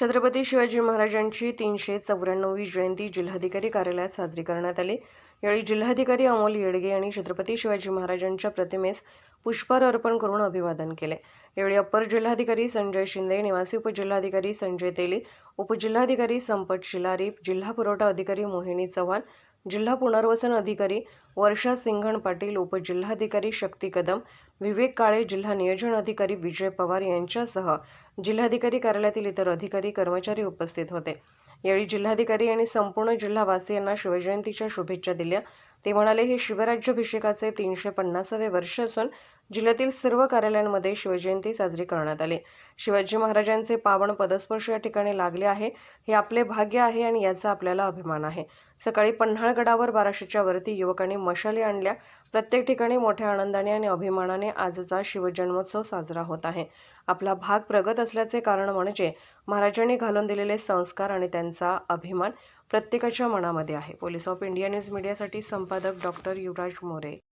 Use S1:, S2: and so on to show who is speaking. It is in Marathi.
S1: छत्रपती शिवाजी महाराजांची तीनशे चौऱ्याण्णवी जयंती जिल्हाधिकारी कार्यालयात साजरी करण्यात आली. यावेळी जिल्हाधिकारी अमोल येडगे यांनी छत्रपती शिवाजी महाराजांच्या प्रतिमेस पुष्पहार अर्पण करून अभिवादन केले. यावेळी अप्पर जिल्हाधिकारी संजय शिंदे निवासी उपजिल्हाधिकारी संजय तेली उपजिल्हाधिकारी संपत शिलारी जिल्हा पुरवठा अधिकारी मोहिनी चव्हाण जिल्हा पुनर्वसन अधिकारी वर्षा सिंघण पाटील उपजिल्हाधिकारी शक्ती कदम विवेक काळे जिल्हा नियोजन अधिकारी विजय पवार यांच्यासह जिल्हाधिकारी कार्यालयातील इतर अधिकारी कर्मचारी उपस्थित होते. यावेळी जिल्हाधिकारी यांनी संपूर्ण जिल्हावासियांना शिवजयंतीच्या शुभेच्छा दिल्या. ते म्हणाले हे शिवराज्याभिषेकाचे तीनशे पन्नासावे वर्ष असून जिल्ह्यातील सर्व कार्यालयांमध्ये शिवजयंती साजरी करण्यात आली. शिवाजी महाराजांचे पावन पदस्पर्श या ठिकाणी लागले आहे. हे आपले भाग्य आहे आणि याचा आपल्याला अभिमान आहे. सकाळी पन्हाळगडावर बाराशेच्या वरती युवकांनी मशाली आणल्या. प्रत्येक ठिकाणी मोठ्या आनंदाने आणि अभिमानाने आजचा शिवजन्मोत्सव साजरा होत आहे. आपला भाग प्रगत असल्याचे कारण म्हणजे महाराजांनी घालून दिलेले संस्कार आणि त्यांचा अभिमान प्रत्येकाच्या मनामध्ये आहे. पोलीस ऑफ इंडिया न्यूज मीडियासाठी संपादक डॉक्टर युवराज मोरे.